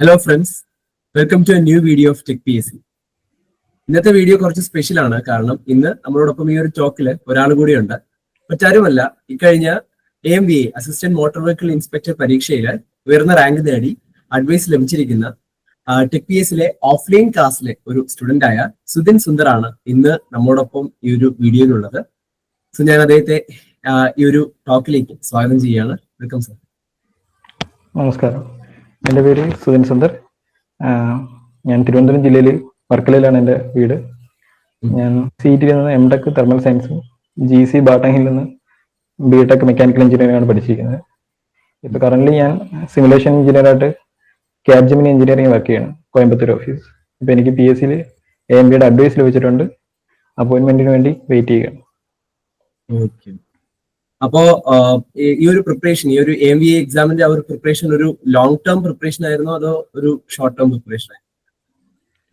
Hello friends welcome to a new video of tech P S C ഇന്നത്തെ video കുറച്ച് special ആണ്. കാരണം ഇന്ന് നമ്മളോടൊപ്പം ഈ ഒരു ടോക്കിൽ ഒരാൾ കൂടിയുണ്ട്. മറ്റാരുമല്ല ഇക്കഴിഞ്ഞ A M V I assistant motor vehicle inspector പരീക്ഷയിൽ ഉയർന്ന റാങ്ക് നേടി അഡ്വൈസ് ലഭിച്ചിരിക്കുന്ന ടെക് പി എസിലെ ഓഫ്ലൈൻ ക്ലാസ്സിലെ ഒരു സ്റ്റുഡന്റ് ആയ സുധിൻ സുന്ദറാണ് ഇന്ന് നമ്മോടൊപ്പം ഈ ഒരു വീഡിയോയിലുള്ളത് സോ ഞാൻ അദ്ദേഹത്തെ ഈ ഒരു ടോക്കിലേക്ക് സ്വാഗതം ചെയ്യുകയാണ് വെൽക്കം സർ. നമസ്കാരം. എന്റെ പേര് സുധിൻ സുന്ദർ. ഞാൻ തിരുവനന്തപുരം ജില്ലയിൽ വർക്കലയിലാണ് എന്റെ വീട്. ഞാൻ സി ടിയിൽ നിന്ന് എം ടെക് തെർമൽ സയൻസും ജി സി ബാട്ടങ്ങിൽ നിന്ന് ബി ടെക് മെക്കാനിക്കൽ എഞ്ചിനീയറിംഗ് ആണ് പഠിച്ചിരിക്കുന്നത്. ഇപ്പോൾ കറന്റ് ഞാൻ സിമുലേഷൻ എഞ്ചിനീയറായിട്ട് ക്യാബ്ജമിനി എഞ്ചിനീയറിംഗ് വർക്ക് ചെയ്യണം കോയമ്പത്തൂർ ഓഫീസ് ഇപ്പോൾ എനിക്ക് പി എസ് സിയിൽ എ എം ബിയുടെ അഡ്വൈസ് ലഭിച്ചിട്ടുണ്ട്. അപ്പോയിന്റ്മെന്റിന് വേണ്ടി വെയിറ്റ് ചെയ്യുകയാണ്. ഓക്കെ അപ്പോ ഈ- ഒരു പ്രിപ്പറേഷൻ ഈ ഒരു എം വി എക്സാമിന്റെ ആ ഒരു പ്രിപ്പറേഷൻ ഒരു ലോങ് ടേം പ്രിപ്പറേഷൻ ആയിരുന്നോ? അതോ ഒരു ഷോർട്ട് ടേം പ്രിപ്പറേഷൻ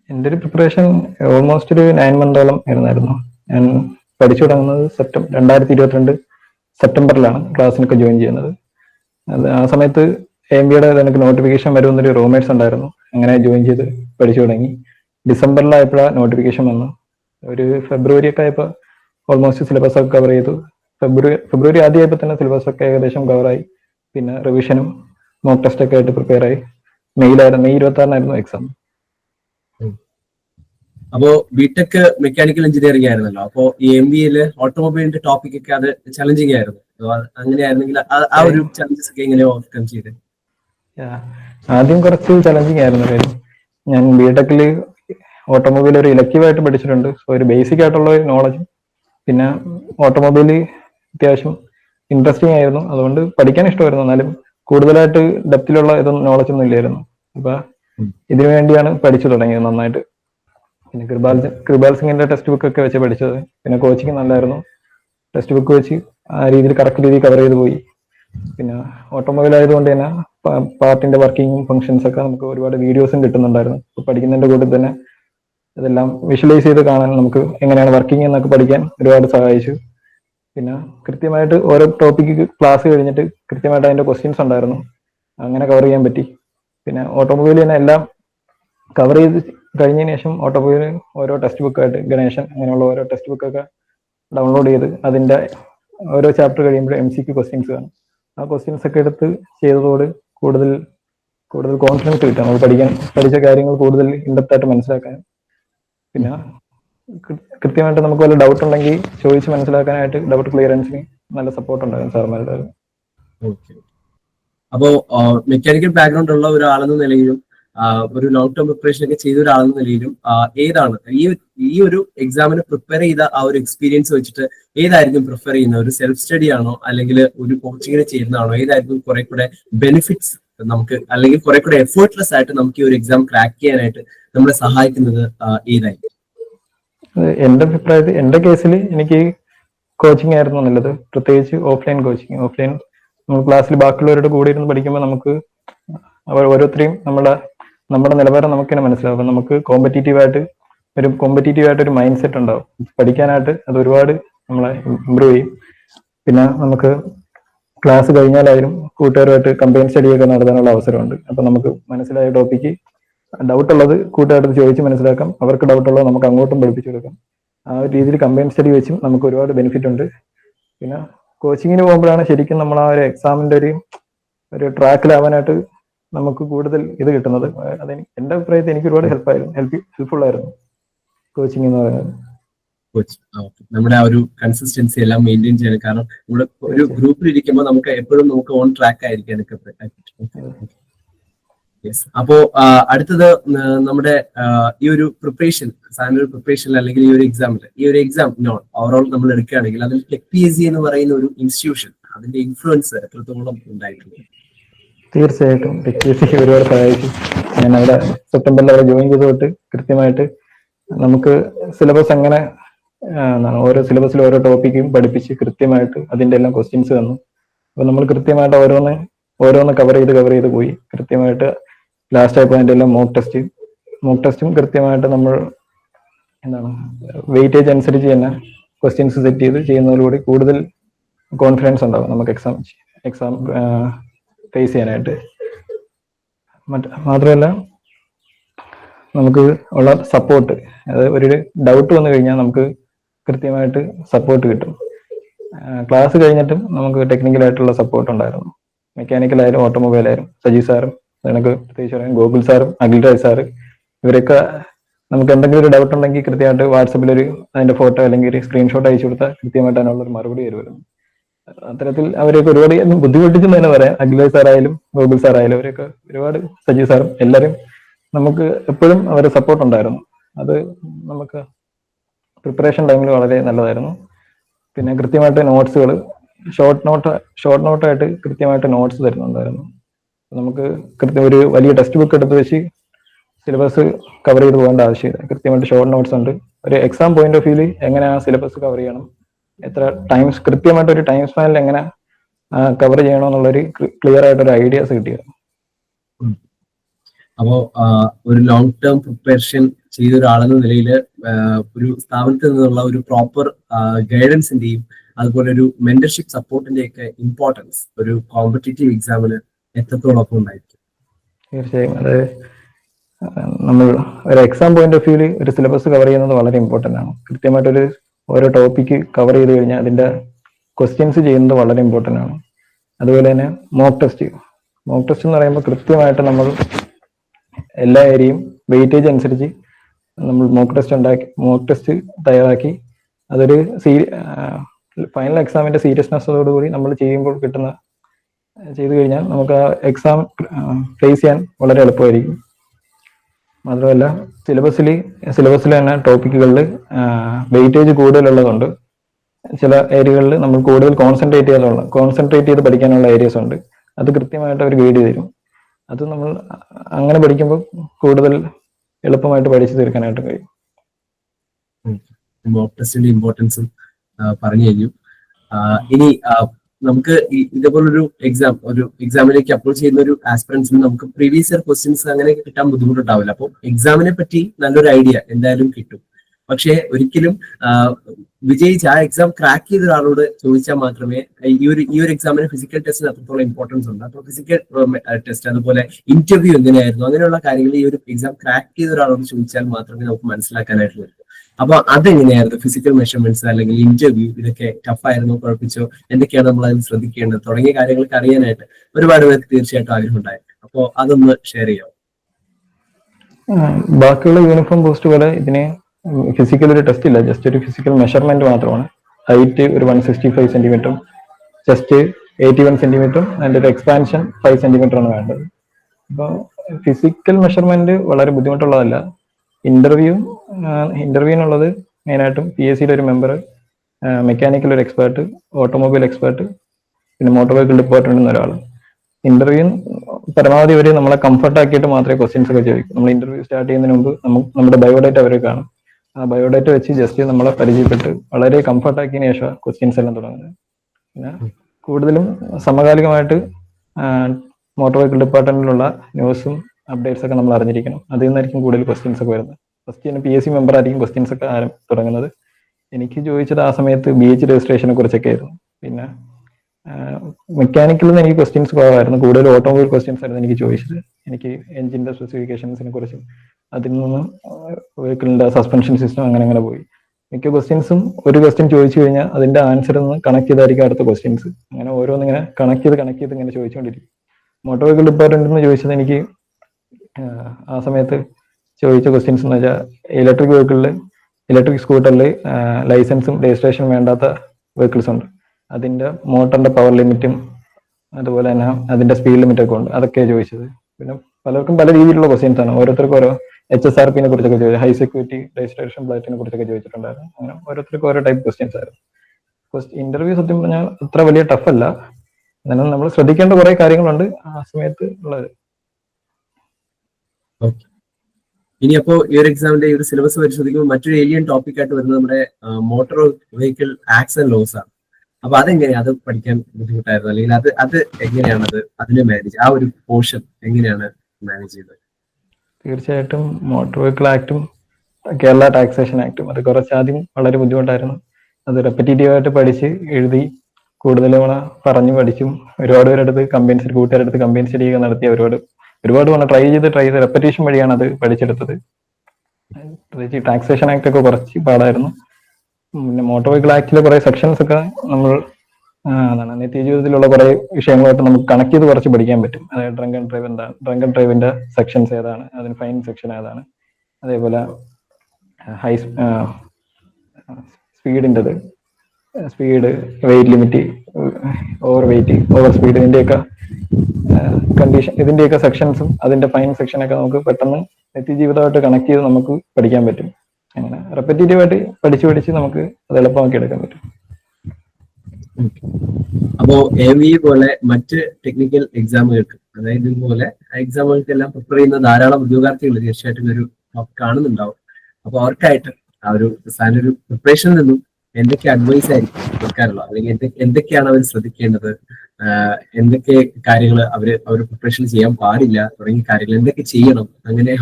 എന്റെ ഒരു പ്രിപ്പറേഷൻ ഓൾമോസ്റ്റ് ഒരു നയൻ മന്തോളം ആയിരുന്നായിരുന്നു. ഞാൻ പഠിച്ചു തുടങ്ങുന്നത് സെപ്റ്റംബർ രണ്ടായിരത്തി ഇരുപത്തിരണ്ട് സെപ്റ്റംബറിലാണ് ക്ലാസ്സിനൊക്കെ ജോയിൻ ചെയ്യുന്നത്. അത് ആ സമയത്ത് എം ബിയുടെ എനിക്ക് നോട്ടിഫിക്കേഷൻ വരുമെന്നൊരു റൂമേഴ്സ് ഉണ്ടായിരുന്നു. അങ്ങനെ ജോയിൻ ചെയ്ത് പഠിച്ചു തുടങ്ങി. ഡിസംബറിലായപ്പോഴാണ് നോട്ടിഫിക്കേഷൻ വന്നു ഒരു ഫെബ്രുവരി ഒക്കെ ആയപ്പോൾ ഓൾമോസ്റ്റ് സിലബസ് ഒക്കെ കവർ ചെയ്തു. ഫെബ്രുവരി ഫെബ്രുവരി ആദ്യമായപ്പോൾ തന്നെ സിലബസ് ഒക്കെ ഏകദേശം കവറായി പിന്നെ റിവിഷനും മോക്ക് ടെസ്റ്റ് ഒക്കെ ആയിട്ട് പ്രിപ്പയർ ആയി. മെയ്യിലായിരുന്നു മെയ് ഇരുപത്തി ആറിനായിരുന്നു എക്സാം അപ്പോ ബിടെക് മെക്കാനിക്കൽ എഞ്ചിനീയറിംഗ് ആയിരുന്നല്ലോ. അപ്പോ ഈ എം ബി എൽ ഓട്ടോമൊബൈലിന്റെ ടോപ്പിക് ഒക്കെ അത് ചലഞ്ചിങ് ആയിരുന്നു. അങ്ങനെയായിരുന്നെങ്കിൽ ആ- ആ ഒരു ചലഞ്ചസ് ഒക്കെ എങ്ങനെ ഓവർകം ചെയ്ത്? ആദ്യം കുറച്ച് ചലഞ്ചിങ് ആയിരുന്നു. കാര്യം ഞാൻ ബിടെക്കിൽ ഓട്ടോമൊബൈൽ ഒരു ഇലക്റ്റീവ് ആയിട്ട് പഠിച്ചിട്ടുണ്ട്. സോ ഒരു ബേസിക് ആയിട്ടുള്ള ഒരു നോളജ് പിന്നെ ഓട്ടോമൊബൈൽ അത്യാവശ്യം ഇൻട്രസ്റ്റിംഗ് ആയിരുന്നു. അതുകൊണ്ട് പഠിക്കാൻ ഇഷ്ടമായിരുന്നു. എന്നാലും കൂടുതലായിട്ട് ഡെപ്തിലുള്ള ഇതൊന്നും നോളജ് ഒന്നും ഇല്ലായിരുന്നു. അപ്പൊ. ഇതിനു വേണ്ടിയാണ് പഠിച്ചു തുടങ്ങിയത് നന്നായിട്ട്. പിന്നെ കൃപാൽ കൃപാൽ സിംഗിന്റെ ടെക്സ്റ്റ് ബുക്ക് ഒക്കെ വെച്ച് പഠിച്ചത്. പിന്നെ കോച്ചിങ് നല്ലായിരുന്നു. ടെക്സ്റ്റ് ബുക്ക് വെച്ച് ആ രീതിയിൽ കറക്റ്റ് രീതിയിൽ കവർ ചെയ്ത് പോയി. പിന്നെ ഓട്ടോമൊബൈൽ ആയതുകൊണ്ട് തന്നെ പാർട്ടിന്റെ വർക്കിംഗ് ഫംഗ്ഷൻസ് ഒക്കെ നമുക്ക് ഒരുപാട് വീഡിയോസും കിട്ടുന്നുണ്ടായിരുന്നു. അപ്പൊ പഠിക്കുന്നതിന്റെ കൂടെ തന്നെ ഇതെല്ലാം വിഷ്വലൈസ് ചെയ്ത് കാണാൻ നമുക്ക് എങ്ങനെയാണ് വർക്കിംഗ് എന്നൊക്കെ പഠിക്കാൻ ഒരുപാട് സഹായിച്ചു. പിന്നെ കൃത്യമായിട്ട് ഓരോ ടോപ്പിക്ക് ക്ലാസ് കഴിഞ്ഞിട്ട് കൃത്യമായിട്ട് അതിന്റെ ക്വസ്റ്റ്യൻസ് ഉണ്ടായിരുന്നു. അങ്ങനെ കവർ ചെയ്യാൻ പറ്റി. പിന്നെ ഓട്ടോമൊബൈൽ തന്നെ എല്ലാം കവർ ചെയ്ത് കഴിഞ്ഞതിന് ശേഷം ഓട്ടോമൊബൈൽ ഓരോ ടെക്സ്റ്റ് ബുക്കായിട്ട് ഗണേശൻ അങ്ങനെയുള്ള ഓരോ ടെക്സ്റ്റ് ബുക്കൊക്കെ ഡൗൺലോഡ് ചെയ്ത് അതിന്റെ ഓരോ ചാപ്റ്റർ കഴിയുമ്പോൾ എം സിക്ക് ക്വസ്റ്റ്യൻസ് കാണും. ആ ക്വസ്റ്റ്യൻസ് ഒക്കെ എടുത്ത് ചെയ്തതോട് കൂടുതൽ കൂടുതൽ കോൺഫിഡൻസ് കിട്ടും. നമ്മൾ പഠിക്കാൻ പഠിച്ച കാര്യങ്ങൾ കൂടുതൽ ഇൻഡെപ്ത് ആയിട്ട് മനസ്സിലാക്കാൻ പിന്നെ കൃത്യമായിട്ട് നമുക്ക് വല്ല ഡൗട്ട് ഉണ്ടെങ്കിൽ ചോദിച്ച് മനസ്സിലാക്കാനായിട്ട് ഡൗട്ട് ക്ലിയറൻസിന് നല്ല സപ്പോർട്ട് ഉണ്ടാകും സാർമാരുടെ അപ്പോ മെക്കാനിക്കൽ ബാക്ക്ഗ്രൗണ്ട് ഉള്ള ഒരാളെന്ന നിലയിലും ഒരു ലോങ് ടേം പ്രിപ്പറേഷൻ ഒക്കെ ചെയ്ത ഒരാളെന്ന നിലയിലും ഏതാണ് ഈ ഈ ഒരു എക്സാമിന് പ്രിപ്പയർ ചെയ്ത ആ ഒരു എക്സ്പീരിയൻസ് വെച്ചിട്ട് ഏതായിരിക്കും പ്രിഫർ ചെയ്യുന്നത്? ഒരു സെൽഫ് സ്റ്റഡി ആണോ? അല്ലെങ്കിൽ ഒരു കോച്ചിങ്ങിന് ചെയ്യുന്നതാണോ ഏതായിരിക്കും കുറെ കൂടെ ബെനിഫിറ്റ്സ് നമുക്ക് അല്ലെങ്കിൽ കുറെ കൂടെ എഫേർട്ട്ലെസ് ആയിട്ട് നമുക്ക് ഈ ഒരു എക്സാം ക്രാക്ക് ചെയ്യാനായിട്ട് നമ്മളെ സഹായിക്കുന്നത് ഏതായിരിക്കും? എന്റെ അഭിപ്രായത്തിൽ എന്റെ കേസിൽ എനിക്ക് കോച്ചിങ് ആയിരുന്നു നല്ലത്. പ്രത്യേകിച്ച് ഓഫ്ലൈൻ കോച്ചിങ് ഓഫ്ലൈൻ നമ്മൾ ക്ലാസ്സിൽ ബാക്കിയുള്ളവരുടെ കൂടെ ഇരുന്ന് പഠിക്കുമ്പോൾ നമുക്ക് അവർ ഓരോരുത്തരെയും നമ്മുടെ നമ്മുടെ നിലവാരം നമുക്ക് തന്നെ മനസ്സിലാവും. നമുക്ക് കോമ്പറ്റീറ്റീവ് ആയിട്ട് ഒരു കോമ്പറ്റീറ്റീവ് ആയിട്ട് ഒരു മൈൻഡ് സെറ്റ് ഉണ്ടാവും. പഠിക്കാനായിട്ട് അത് ഒരുപാട് നമ്മളെ ഇമ്പ്രൂവ് ചെയ്യും. പിന്നെ നമുക്ക് ക്ലാസ് കഴിഞ്ഞാലായാലും കൂട്ടുകാരുമായിട്ട് കമ്പൈൻ സ്റ്റഡി ഒക്കെ നടത്താനുള്ള അവസരമുണ്ട്. അപ്പൊ നമുക്ക് മനസ്സിലായ ടോപ്പിക്ക് ഡൗട്ട് ഉള്ളത് കൂട്ടുകാരുടെ ചോദിച്ച് മനസ്സിലാക്കാം. അവർക്ക് ഡൗട്ട് ഉള്ളത് നമുക്ക് അങ്ങോട്ടും പഠിപ്പിച്ചു കൊടുക്കാം. ആ ഒരു രീതിയിൽ കമ്പൈൻ സ്റ്റഡി വെച്ചും നമുക്ക് ഒരുപാട് ബെനിഫിറ്റ് ഉണ്ട്. പിന്നെ കോച്ചിങ്ങിന് പോകുമ്പോഴാണ് ശരിക്കും നമ്മൾ ആ ഒരു എക്സാമിന്റെ ഒരു ഒരു ട്രാക്കിലാവാനായിട്ട് നമുക്ക് കൂടുതൽ ഇത് കിട്ടുന്നത്. അത് എന്റെ അഭിപ്രായത്തിൽ എനിക്ക് ഒരുപാട് ഹെൽപ്പ് ആയിരുന്നു. ഹെൽപ്പ് ഹെൽപ്ഫുൾ ആയിരുന്നു കോച്ചിങ് എന്ന് പറയുന്നത്. നമ്മുടെ ആ ഒരു കൺസിസ്റ്റൻസി എല്ലാം മെയിന്റെയിൻ ചെയ്യണം. കാരണം നമ്മുടെ ഒരു ഗ്രൂപ്പിൽ ഇരിക്കുമ്പോൾ നമുക്ക് എപ്പോഴും നമുക്ക് ഓൺ ട്രാക്ക് ആയിരിക്കാൻ ഒക്കെ അപ്പോ അടുത്തത് നമ്മുടെ ഈ ഒരു പ്രിപ്പറേഷൻ ഒരു പ്രിപ്പറേഷനിൽ അല്ലെങ്കിൽ ഈ ഒരു എക്സാമിൽ ഈ ഒരു എക്സാം നോൺ ഓവറോൾ നമ്മൾ എടുക്കുകയാണെങ്കിൽ അതിൽ ടെക് പി എസ് സി എന്ന് പറയുന്ന ഒരു ഇൻസ്റ്റിറ്റ്യൂഷൻ അതിന്റെ ഇൻഫ്ലുവൻസ് എത്രത്തോളം ഉണ്ടായിട്ടുണ്ട്? തീർച്ചയായിട്ടും. ടെക് പി എസ് സി ഒരുപാട് സഹായിച്ചു. ഞാൻ അവിടെ സെപ്റ്റംബറിൽ അവിടെ ജോയിൻ ചെയ്ത് തൊട്ട് കൃത്യമായിട്ട് നമുക്ക് സിലബസ് അങ്ങനെ എന്താണ് ഓരോ സിലബസിൽ ഓരോ ടോപ്പിക്കും പഠിപ്പിച്ച് കൃത്യമായിട്ട് അതിന്റെ എല്ലാം ക്വസ്റ്റ്യൻസ് തന്നു. അപ്പൊ നമ്മൾ കൃത്യമായിട്ട് ഓരോന്ന് ഓരോന്ന് കവർ ചെയ്ത് കവർ ചെയ്ത് പോയി. കൃത്യമായിട്ട് ലാസ്റ്റ് ആയി പോയിന്റ് എല്ലാം മോക്ക് ടെസ്റ്റ് മോക്ക് ടെസ്റ്റും കൃത്യമായിട്ട് നമ്മൾ എന്താണ് വെയിറ്റേജ് അനുസരിച്ച് തന്നെ ക്വസ്റ്റ്യൻസ് സെറ്റ് ചെയ്ത് ചെയ്യുന്നതിലൂടെ കൂടുതൽ കോൺഫിഡൻസ് ഉണ്ടാവും നമുക്ക് എക്സാം എക്സാം ഫേസ് ചെയ്യാനായിട്ട്. മറ്റ് മാത്രമല്ല നമുക്ക് ഉള്ള സപ്പോർട്ട് അതായത് ഒരു ഡൗട്ട് വന്നു കഴിഞ്ഞാൽ നമുക്ക് കൃത്യമായിട്ട് സപ്പോർട്ട് കിട്ടും. ക്ലാസ് കഴിഞ്ഞിട്ടും നമുക്ക് ടെക്നിക്കലായിട്ടുള്ള സപ്പോർട്ട് ഉണ്ടായിരുന്നു. മെക്കാനിക്കലായാലും ഓട്ടോമൊബൈലായാലും സജി സാറും എനിക്ക് പ്രത്യേകിച്ച് പറയാം ഗോകുൽ സാറും അഖിൽ രാജ് സാറ് ഇവരൊക്കെ നമുക്ക് എന്തെങ്കിലും ഒരു ഡൗട്ട് ഉണ്ടെങ്കിൽ കൃത്യമായിട്ട് വാട്സപ്പിൽ ഒരു അതിന്റെ ഫോട്ടോ അല്ലെങ്കിൽ ഒരു സ്ക്രീൻഷോട്ട് അയച്ചു കൊടുത്താൽ കൃത്യമായിട്ട് അതിനുള്ള ഒരു മറുപടി വരുമായിരുന്നു അത്തരത്തിൽ അവരെയൊക്കെ ഒരുപാട് ബുദ്ധിമുട്ടിച്ചെന്ന് തന്നെ പറയാം. അഖിലേഷ് സാറായാലും ഗോകുൽ സാറായാലും അവരൊക്കെ ഒരുപാട് സജി സാറും എല്ലാവരും നമുക്ക് എപ്പോഴും അവരെ സപ്പോർട്ട് ഉണ്ടായിരുന്നു. അത് നമുക്ക് പ്രിപ്പറേഷൻ ടൈമിൽ വളരെ നല്ലതായിരുന്നു. പിന്നെ കൃത്യമായിട്ട് നോട്ട്സുകൾ ഷോർട്ട് നോട്ട് ഷോർട്ട് നോട്ടായിട്ട് കൃത്യമായിട്ട് നോട്ട്സ് തരുന്നുണ്ടായിരുന്നു. നമുക്ക് കൃത്യം ഒരു വലിയ ടെക്സ്റ്റ് ബുക്ക് എടുത്ത് വെച്ച് സിലബസ് കവർ ചെയ്ത് പോകേണ്ട ആവശ്യമില്ല. കൃത്യമായിട്ട് ഷോർട്ട് നോട്ട്സ് ഉണ്ട്. ഒരു എക്സാം പോയിന്റ് ഓഫ് വ്യൂവിൽ എങ്ങനെ ആ സിലബസ് കവർ ചെയ്യണം? എത്ര ടൈംസ് കൃത്യമായിട്ട് ഒരു ടൈം സ്പാനിൽ എങ്ങനെ കവർ ചെയ്യണം എന്നുള്ളൊരു ക്ലിയർ ആയിട്ടൊരു ഐഡിയാസ് കിട്ടിയത്. അപ്പോ ഒരു ലോങ് ടേം പ്രിപ്പറേഷൻ ചെയ്ത ഒരാളെന്ന നിലയിൽ ഒരു സ്ഥാപനത്തിൽ നിന്നുള്ള ഒരു പ്രോപ്പർ ഗൈഡൻസിന്റെയും അതുപോലെ ഒരു മെന്റർഷിപ്പ് സപ്പോർട്ടിന്റെ ഒക്കെ ഇമ്പോർട്ടൻസ് ഒരു കോമ്പറ്റേറ്റീവ് എക്സാമിന് എത്രത്തോളം തീർച്ചയായും. അത് നമ്മൾ ഒരു എക്സാം പോയിന്റ് ഓഫ് വ്യൂവിൽ ഒരു സിലബസ് കവർ ചെയ്യുന്നത് വളരെ ഇമ്പോർട്ടന്റ് ആണ്. കൃത്യമായിട്ടൊരു ഓരോ ടോപ്പിക്ക് കവർ ചെയ്ത് കഴിഞ്ഞാൽ അതിന്റെ ക്വസ്റ്റ്യൻസ് ചെയ്യുന്നത് വളരെ ഇമ്പോർട്ടന്റ് ആണ്. അതുപോലെ തന്നെ മോക്ക് ടെസ്റ്റ് മോക്ക് ടെസ്റ്റ് എന്ന് പറയുമ്പോൾ കൃത്യമായിട്ട് നമ്മൾ എല്ലാ ഏരിയയും വെയിറ്റേജ് അനുസരിച്ച് നമ്മൾ മോക്ക് ടെസ്റ്റ് ഉണ്ടാക്കി മോക്ക് ടെസ്റ്റ് തയ്യാറാക്കി അതൊരു സീ ഫൈനൽ എക്സാമിന്റെ സീരിയസ്നെസ്സോടുകൂടി നമ്മൾ ചെയ്യുമ്പോൾ കിട്ടുന്ന ചെയ്തു കഴിഞ്ഞാൽ നമുക്ക് എക്സാം ഫേസ് ചെയ്യാൻ വളരെ എളുപ്പമായിരിക്കും. മാത്രമല്ല സിലബസിൽ സിലബസിൽ തന്നെ ടോപ്പിക്കുകളിൽ വെയിറ്റേജ് കൂടുതലുള്ളതുകൊണ്ട് ചില ഏരിയകളിൽ നമ്മൾ കൂടുതൽ കോൺസെൻട്രേറ്റ് ചെയ്യാനുള്ള കോൺസെൻട്രേറ്റ് ചെയ്ത് പഠിക്കാനുള്ള ഏരിയസ് ഉണ്ട്. അത് കൃത്യമായിട്ട് അവർ ഗൈഡ് തരും. അത് നമ്മൾ അങ്ങനെ പഠിക്കുമ്പോൾ കൂടുതൽ എളുപ്പമായിട്ട് പഠിച്ചു തീർക്കാനായിട്ട് കഴിയും. ടെസ്റ്റിന്റെ ഇമ്പോർട്ടൻസും പറഞ്ഞു കഴിഞ്ഞു. ഇനി നമുക്ക് ഇതേപോലൊരു എക്സാം ഒരു എക്സാമിലേക്ക് അപ്രോച്ച് ചെയ്യുന്ന ഒരു ആസ്പിറൻസിന് നമുക്ക് പ്രീവിയസ് ഇയർ ക്വസ്റ്റ്യൻസ് അങ്ങനെ കിട്ടാൻ ബുദ്ധിമുട്ടുണ്ടാവില്ല. അപ്പോൾ എക്സാമിനെ പറ്റി നല്ലൊരു ഐഡിയ എന്തായാലും കിട്ടും. പക്ഷേ ഒരിക്കലും വിജയിച്ച് ആ എക്സാം ക്രാക്ക് ചെയ്ത ഒരാളോട് ചോദിച്ചാൽ മാത്രമേ ഈ ഒരു ഈ ഒരു എക്സാമിന് ഫിസിക്കൽ ടെസ്റ്റിന് അത്രത്തോളം ഇമ്പോർട്ടൻസ് ഉണ്ട്. അപ്പോൾ ഫിസിക്കൽ ടെസ്റ്റ് അതുപോലെ ഇന്റർവ്യൂ എങ്ങനെയായിരുന്നു? അങ്ങനെയുള്ള കാര്യങ്ങൾ ഈ ഒരു എക്സാം ക്രാക്ക് ചെയ്ത ഒരാളോട് ചോദിച്ചാൽ മാത്രമേ നമുക്ക് മനസ്സിലാക്കാനായിട്ട് പറ്റൂ അപ്പൊ അതെങ്ങനെയായിരുന്നു? ഫിസിക്കൽ മെഷർമെന്റ്സ് അല്ലെങ്കിൽ ഇന്റർവ്യൂ ഇതൊക്കെ ടഫായിരുന്നോ കുഴപ്പിച്ചോ? എന്തൊക്കെയാണ് നമ്മൾ അതിൽ ശ്രദ്ധിക്കേണ്ടത്? തുടങ്ങിയ കാര്യങ്ങളൊക്കെ അറിയാനായിട്ട് ഒരുപാട് പേർക്ക് തീർച്ചയായിട്ടും ആഗ്രഹം ഉണ്ടായി അപ്പോ അതൊന്ന് ഷെയർ ചെയ്യാം ബാക്കിയുള്ള യൂണിഫോം പോസ്റ്റ് പോലെ ഇതിന് ഫിസിക്കൽ ഒരു ടെസ്റ്റ് ഇല്ല. ജസ്റ്റ് ഒരു ഫിസിക്കൽ മെഷർമെന്റ് മാത്രമാണ്. ഹൈറ്റ് ഒരു വൺ സിക്സ്റ്റി ഫൈവ് സെന്റിമീറ്ററും ചെസ്റ്റ് എയ്റ്റി വൺ സെന്റിമീറ്ററും അതിന്റെ ഒരു എക്സ്പാൻഷൻ ഫൈവ് സെന്റിമീറ്റർ ആണ് വേണ്ടത്. അപ്പോൾ ഫിസിക്കൽ മെഷർമെന്റ് വളരെ ബുദ്ധിമുട്ടുള്ളതല്ല. ഇന്റർവ്യൂ ഇന്റർവ്യൂവിനുള്ളത് മെയിനായിട്ടും പി എസ് സിയിലെ ഒരു മെമ്പർ മെക്കാനിക്കൽ ഒരു എക്സ്പേർട്ട് ഓട്ടോമൊബൈൽ എക്സ്പേർട്ട് പിന്നെ മോട്ടോർ വെഹിക്കിൾ ഡിപ്പാർട്ട്മെന്റ് ഒരാൾ ഇന്റർവ്യൂ പരമാവധി വരെ നമ്മളെ കംഫർട്ട് ആക്കിയിട്ട് മാത്രമേ ക്വസ്റ്റ്യൻസ് ഒക്കെ ചോദിക്കൂ. നമ്മൾ ഇന്റർവ്യൂ സ്റ്റാർട്ട് ചെയ്യുന്നതിന് മുമ്പ് നമ്മുടെ ബയോഡേറ്റ അവരെ കാണും. ആ ബയോഡേറ്റ വെച്ച് ജസ്റ്റ് നമ്മളെ പരിചയപ്പെട്ട് വളരെ കംഫർട്ട് ആക്കിയതിനു ശേഷം ക്വസ്റ്റ്യൻസ് എല്ലാം തുടങ്ങുന്നത്. പിന്നെ കൂടുതലും സമകാലികമായിട്ട് മോട്ടോർ വെഹിക്കിൾ ഡിപ്പാർട്ട്മെന്റിലുള്ള ന്യൂസും അപ്ഡേറ്റ്സ് ഒക്കെ നമ്മൾ അറിഞ്ഞിരിക്കണം. അതിൽ നിന്നായിരിക്കും കൂടുതൽ ക്വസ്റ്റ്യൻസ് ഒക്കെ വരുന്നത്. ഫസ്റ്റ് തന്നെ പി എസ് സി മെമ്പർ ആയിരിക്കും ക്വസ്റ്റ്യൻസ് ഒക്കെ ആരും തുടങ്ങുന്നത്. എനിക്ക് ചോദിച്ചത് ആ സമയത്ത് ബി എച്ച് രജിസ്ട്രേഷനെ കുറിച്ചൊക്കെ ആയിരുന്നു. പിന്നെ മെക്കാനിക്കലിൽ നിന്ന് എനിക്ക് ക്വസ്റ്റ്യൻസ് കുറവായിരുന്നു. കൂടുതൽ ഓട്ടോമൊബൈൽ ക്വസ്റ്റ്യൻസ് ആയിരുന്നു എനിക്ക് ചോദിച്ചത്. എനിക്ക് എഞ്ചിന്റെ സ്പെസിഫിക്കേഷൻസിനെ കുറിച്ചും അതിൽ നിന്നും വെഹിക്കിളിന്റെ സസ്പെൻഷൻ സിസ്റ്റം അങ്ങനെ അങ്ങനെ പോയി. മിക്ക ക്വസ്റ്റ്യൻസും ഒരു ക്വസ്റ്റ്യൻ ചോദിച്ചു കഴിഞ്ഞാൽ അതിന്റെ ആൻസർ ഒന്ന് കണക്ട് ചെയ്തായിരിക്കും അടുത്ത ക്വസ്റ്റ്യൻസ് അങ്ങനെ ഓരോന്നിങ്ങനെ കണക്ട് ചെയ്ത് കണക്ട് ചെയ്ത് ഇങ്ങനെ ചോദിച്ചുകൊണ്ടിരിക്കും മോട്ടോർ വെഹിക്കിൾ ഡിപ്പാർട്ട്മെന്റ് നിന്ന് ചോദിച്ചത് എനിക്ക് ആ സമയത്ത് ചോദിച്ച ക്വസ്റ്റ്യൻസ് എന്ന് വെച്ചാൽ ഇലക്ട്രിക് വെഹിക്കിളിൽ ഇലക്ട്രിക് സ്കൂട്ടറിൽ ലൈസൻസും രജിസ്ട്രേഷനും വേണ്ടാത്ത വെഹിക്കിൾസ് ഉണ്ട്. അതിന്റെ മോട്ടറിന്റെ പവർ ലിമിറ്റും അതുപോലെ തന്നെ അതിന്റെ സ്പീഡ് ലിമിറ്റ് ഒക്കെ ഉണ്ട്. അതൊക്കെയാണ് ചോദിച്ചത്. പിന്നെ പലർക്കും പല രീതിയിലുള്ള ക്വസ്റ്റ്യൻസ് ആണ്. ഓരോരുത്തർക്കും ഓരോ എച്ച് എസ് ആർ കുറിച്ചൊക്കെ ചോദിച്ചു. ഹൈ സെക്യൂരിറ്റി രജിസ്ട്രേഷൻ പ്ലാറ്റിനെ കുറിച്ചൊക്കെ ചോദിച്ചിട്ടുണ്ടായിരുന്നു. അങ്ങനെ ഓരോരുത്തർക്കും ഓരോ ടൈപ്പ് ക്വസ്റ്റ്യൻസ് ആയിരുന്നു. ഇന്റർവ്യൂ സത്യം പറഞ്ഞാൽ അത്ര വലിയ ടഫ് അല്ല. എന്നാലും നമ്മൾ ശ്രദ്ധിക്കേണ്ട കുറെ കാര്യങ്ങളുണ്ട് ആ സമയത്ത് ഉള്ളത്. ഇനി അപ്പോ ഈ ഒരു എക്സാമിന്റെ ഈ ഒരു സിലബസ് പരിശോധിക്കുമ്പോൾ മറ്റൊരു ഏലിയൻ ടോപ്പിക് ആയിട്ട് വരുന്നത് നമ്മുടെ motor vehicle acts and laws ആണ്. അപ്പൊ അതെങ്ങനെയാ? അത് പഠിക്കാൻ ബുദ്ധിമുട്ടായിരുന്നു. അല്ലെങ്കിൽ അത് അത് എങ്ങനെയാണ് അത് അതിനെ മാനേജ് ആ ഒരു പോർഷൻ എങ്ങനെയാണ് മാനേജ് ചെയ്തത്? തീർച്ചയായിട്ടും മോട്ടോർ വെഹിക്കിൾ ആക്ടും കേരള ടാക്സേഷൻ ആക്ടും അത് കുറച്ച് ആദ്യം വളരെ ബുദ്ധിമുട്ടായിരുന്നു. അത് റെപ്പറ്റേറ്റീവ് ആയിട്ട് പഠിച്ച് എഴുതി കൂടുതൽ പറഞ്ഞു പഠിച്ചും ഒരുപാട് പേരെടുത്ത് കമ്പൻസറി കൂട്ടുകാരെടുത്ത് കമ്പൻസറി ചെയ്യുക നടത്തി ഒരുപാട് ഒരുപാട് തവണ ട്രൈ ചെയ്ത് ട്രൈ ചെയ്ത് റെപ്പറ്റീഷൻ വഴിയാണ് അത് പഠിച്ചെടുത്തത്. ടാക്സേഷൻ ആക്ട് ഒക്കെ കുറച്ച് പാടായിരുന്നു. പിന്നെ മോട്ടോർ വെഹിക്കിൾ ആക്ടിലെ കുറെ സെക്ഷൻസ് ഒക്കെ നമ്മൾ എന്താണ് നിത്യ ജീവിതത്തിലുള്ള കുറെ വിഷയങ്ങളായിട്ട് നമുക്ക് കണക്ട് ചെയ്ത് കുറച്ച് പഠിക്കാൻ പറ്റും. അതായത് ഡ്രങ്ക് ആൻഡ് ഡ്രൈവ് എന്താണ് ഡ്രങ്ക് ആൻഡ് ഡ്രൈവിന്റെ സെക്ഷൻസ് ഏതാണ് അതിന് ഫൈൻ സെക്ഷൻ ഏതാണ് അതേപോലെ high സ്പീഡിന്റെത് speed weight limit over weight over speed ഇതിന്റെയൊക്കെ കണ്ടീഷൻ ഇതിന്റെയൊക്കെ സെക്ഷൻസും അതിന്റെ ഫൈൻ സെക്ഷനൊക്കെ നമുക്ക് പെട്ടെന്ന് നിത്യജീവിതമായിട്ട് കണക്ട് ചെയ്ത് നമുക്ക് പഠിക്കാൻ പറ്റും. അങ്ങനെ റെപ്പറ്റേറ്റീവ് ആയിട്ട് പഠിച്ചു പഠിച്ച് നമുക്ക് അത് എളുപ്പമാക്കി എടുക്കാൻ പറ്റും. അപ്പോ എം ഇ പോലെ മറ്റ് ടെക്നിക്കൽ എക്സാമുകൾക്ക് അതായത് ഇതുപോലെ എക്സാമുകൾക്ക് എല്ലാം പ്രിപ്പയർ ചെയ്യുന്ന ധാരാളം ഉദ്യോഗാർത്ഥികൾ തീർച്ചയായിട്ടും ഒരു കാണുന്നുണ്ടാവും അപ്പൊ അവർക്കായിട്ട് ആ ഒരു സാധനം ഒരു പ്രിപ്പറേഷനിൽ നിന്നും എന്തൊക്കെ അഡ്വൈസ് ആയിരിക്കും കൊടുക്കാറുള്ളത് അല്ലെങ്കിൽ എന്തൊക്കെ എന്തൊക്കെയാണ് അവർ ശ്രദ്ധിക്കേണ്ടത്? എന്തൊക്കെ കാര്യങ്ങൾ അവർ അവർ പ്രിപ്പറേഷൻ ചെയ്യാൻ പാടില്ല തുടങ്ങിയ കാര്യങ്ങൾ എന്തൊക്കെ ചെയ്യണം? അങ്ങനെ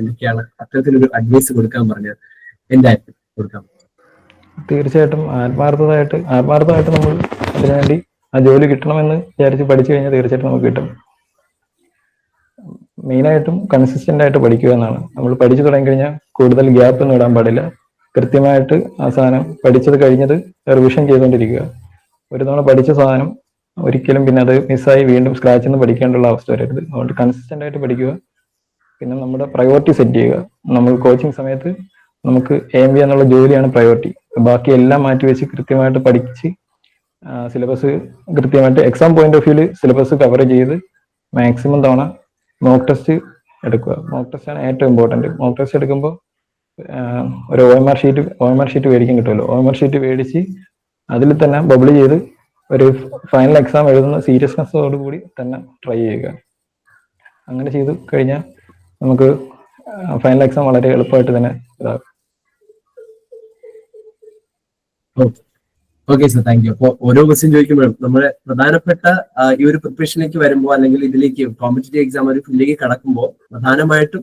എന്തൊക്കെയാണ് അത്തരത്തിലൊരു അഡ്വൈസ് കൊടുക്കാൻ പറഞ്ഞാൽ എന്തായിരിക്കും കൊടുക്കാം തീർച്ചയായിട്ടും ആത്മാർത്ഥമായിട്ട് ആത്മാർത്ഥമായിട്ട് നമ്മൾ അതിനുവേണ്ടി ആ ജോലി കിട്ടണമെന്ന് വിചാരിച്ച് പഠിച്ചു കഴിഞ്ഞാൽ തീർച്ചയായിട്ടും നമുക്ക് കിട്ടും. മെയിനായിട്ടും കൺസിസ്റ്റന്റ് ആയിട്ട് പഠിക്കുക എന്നാണ്. നമ്മൾ പഠിച്ചു തുടങ്ങി കഴിഞ്ഞാൽ കൂടുതൽ ഗ്യാപ്പ് ഒന്നും ഇടാൻ പാടില്ല. കൃത്യമായിട്ട് ആ സാധനം പഠിച്ചത് കഴിഞ്ഞത് റിവിഷൻ ചെയ്തുകൊണ്ടിരിക്കുക. ഒരു തവണ പഠിച്ച സാധനം ഒരിക്കലും പിന്നെ അത് മിസ്സായി വീണ്ടും സ്ക്രാച്ചിൽ നിന്ന് പഠിക്കേണ്ടുള്ള അവസ്ഥ വരരുത്. അതുകൊണ്ട് കൺസിസ്റ്റന്റ് ആയിട്ട് പഠിക്കുക. പിന്നെ നമ്മുടെ പ്രയോറിറ്റി സെറ്റ് ചെയ്യുക. നമ്മൾ കോച്ചിങ് സമയത്ത് നമുക്ക് എം ബി എന്നുള്ള ജോലിയാണ് പ്രയോറിറ്റി ബാക്കി എല്ലാം മാറ്റി വെച്ച് കൃത്യമായിട്ട് പഠിച്ച് സിലബസ് കൃത്യമായിട്ട് എക്സാം പോയിന്റ് ഓഫ് വ്യൂൽ സിലബസ് കവർ ചെയ്ത് മാക്സിമം തവണ മോക്ക് ടെസ്റ്റ് എടുക്കുക. മോക്ക് ടെസ്റ്റ് ആണ് ഏറ്റവും ഇമ്പോർട്ടന്റ് മോക്ക് ടെസ്റ്റ് എടുക്കുമ്പോൾ ഒരു O M R sheet O M R sheet മേടിക്കാൻ കിട്ടുമല്ലോ. ഒ എം ആർ ഷീറ്റ് മേടിച്ച് അതിൽ തന്നെ ബബിൾ ചെയ്ത് ഒരു ഫൈനൽ എക്സാം എഴുതുന്ന സീരിയസ്നെസ്സോട് കൂടി തന്നെ ട്രൈ ചെയ്യുക. അങ്ങനെ ചെയ്ത് കഴിഞ്ഞാൽ നമുക്ക് ഫൈനൽ എക്സാം വളരെ എളുപ്പമായിട്ട് തന്നെ ഇതാകും. ഓക്കെ സർ താങ്ക് യു അപ്പോ ഓരോ ക്വസ്റ്റ്യൻ ചോദിക്കുമ്പോഴും നമ്മുടെ പ്രധാനപ്പെട്ട ഈ ഒരു പ്രിപ്പറേഷനിലേക്ക് വരുമ്പോൾ അല്ലെങ്കിൽ ഇതിലേക്ക് കോമ്പറ്റേറ്റീവ് എക്സാം ഒരു ഫീൽഡിലേക്ക് കടക്കുമ്പോൾ പ്രധാനമായിട്ടും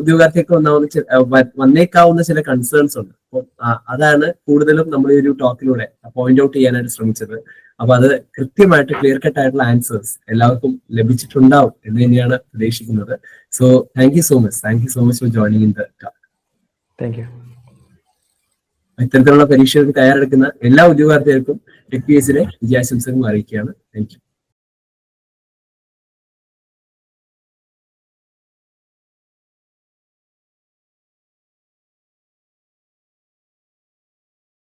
ഉദ്യോഗാർത്ഥികൾക്ക് വന്നാവുന്ന വന്നേക്കാവുന്ന ചില കൺസേൺസ് ഉണ്ട്. അപ്പോൾ അതാണ് കൂടുതലും നമ്മൾ ഈ ഒരു ടോക്കിലൂടെ പോയിന്റ് ഔട്ട് ചെയ്യാനായിട്ട് ശ്രമിച്ചത്. അപ്പൊ അത് കൃത്യമായിട്ട് ക്ലിയർ കട്ട് ആയിട്ടുള്ള ആൻസേഴ്സ് എല്ലാവർക്കും ലഭിച്ചിട്ടുണ്ടാവും എന്ന് തന്നെയാണ് പ്രതീക്ഷിക്കുന്നത്. So thank you so much thank you so much for joining in the you ഇത്തരത്തിലുള്ള പരീക്ഷകൾക്ക് തയ്യാറെടുക്കുന്ന എല്ലാ ഉദ്യോഗാർത്ഥികൾക്കും ടെക് പി എസിലെ വിജയാശംസകൾ അറിയിക്കുകയാണ്. താങ്ക്